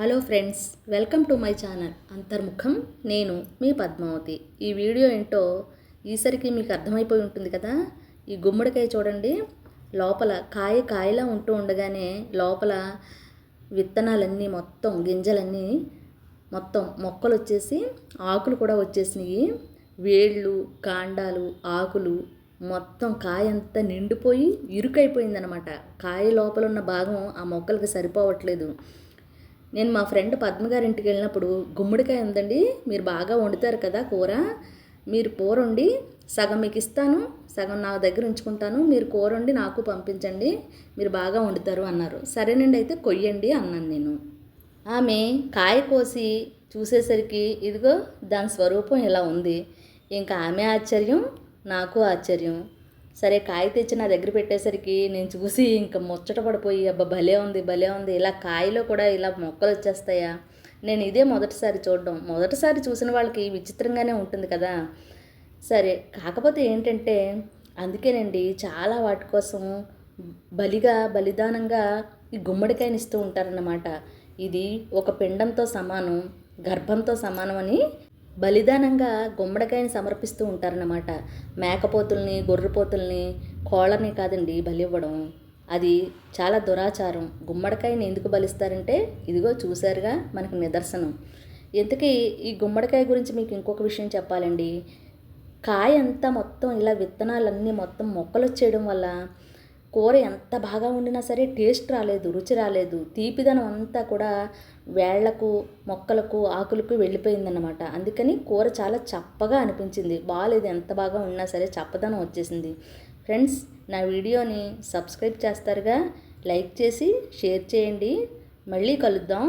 Hello friends welcome to my channel. అంతర్ముఖం నేను మీ పద్మావతి. ఈ వీడియో ఏంటో ఈసరికి మీకు అర్థమైపోయి ఉంటుంది కదా? ఈ గుమ్మడికాయ చూడండి లోపల కాయ కాయలా ఉంటూ ఉండగానే లోపల విత్తనాలన్నీ మొత్తం గింజలన్నీ మొత్తం మొక్కలు వచ్చేసి ఆకులు కూడా వచ్చేసినాయి. వేళ్ళు కాండాలు ఆకులు మొత్తం కాయ అంతా నిండిపోయి ఇరుకైపోయిందనమాట. కాయ లోపల ఉన్న భాగం ఆ మొక్కలకి సరిపోవట్లేదు. నేను మా ఫ్రెండ్ పద్మ గారి ఇంటికి వెళ్ళినప్పుడు గుమ్మడికాయ ఉందండి మీరు బాగా వండుతారు కదా కూర మీరు కూర వండి సగం మీకు ఇస్తాను సగం నా దగ్గర ఉంచుకుంటాను మీరు కూర వండి నాకు పంపించండి మీరు బాగా వండుతారు అన్నారు. సరేనండి అయితే కొయ్యండి అన్నాను నేను. ఆమె కాయ కోసి చూసేసరికి ఇదిగో దాని స్వరూపం ఇలా ఉంది ఇంకా ఆమె ఆశ్చర్యం నాకు ఆశ్చర్యం. సరే కాయ తెచ్చి నా దగ్గర పెట్టేసరికి నేను చూసి ఇంకా ముచ్చట పడిపోయి అబ్బా భలే ఉంది భలే ఉంది. ఇలా కాయలో కూడా ఇలా మొక్కలు వచ్చేస్తాయా? నేను ఇదే మొదటిసారి చూడడం. మొదటిసారి చూసిన వాళ్ళకి విచిత్రంగానే ఉంటుంది కదా. సరే కాకపోతే ఏంటంటే అందుకేనండి చాలా వాటి కోసం బలిగా బలిదానంగా ఈ గుమ్మడికాయని ఇస్తూ ఉంటారన్నమాట. ఇది ఒక పిండంతో సమానం గర్భంతో సమానం అని బలిదానంగా గుమ్మడికాయని సమర్పిస్తూ ఉంటారన్నమాట. మేకపోతుల్ని గొర్రెపోతుల్ని కోళ్ళని కాదండి బలి ఇవ్వడం అది చాలా దురాచారం. గుమ్మడికాయని ఎందుకు బలిస్తారంటే ఇదిగో చూశారుగా మనకు నిదర్శనం. ఇంతకీ ఈ గుమ్మడికాయ గురించి మీకు ఇంకొక విషయం చెప్పాలండి. కాయ అంతా మొత్తం ఇలా విత్తనాలన్నీ మొత్తం మొక్కలు వచ్చేయడం వల్ల కూర ఎంత బాగా వండినా సరే టేస్ట్ రాలేదు రుచి రాలేదు. తీపిదనం అంతా కూడా వేళ్ళకు మొక్కలకు ఆకులకు వెళ్ళిపోయిందన్నమాట. అందుకని కూర చాలా చప్పగా అనిపించింది. బాగాలేదు ఎంత బాగా ఉన్నా సరే చప్పదనం వచ్చేసింది. ఫ్రెండ్స్ నా వీడియోని సబ్స్క్రైబ్ చేస్తారుగా. లైక్ చేసి షేర్ చేయండి. మళ్ళీ కలుద్దాం.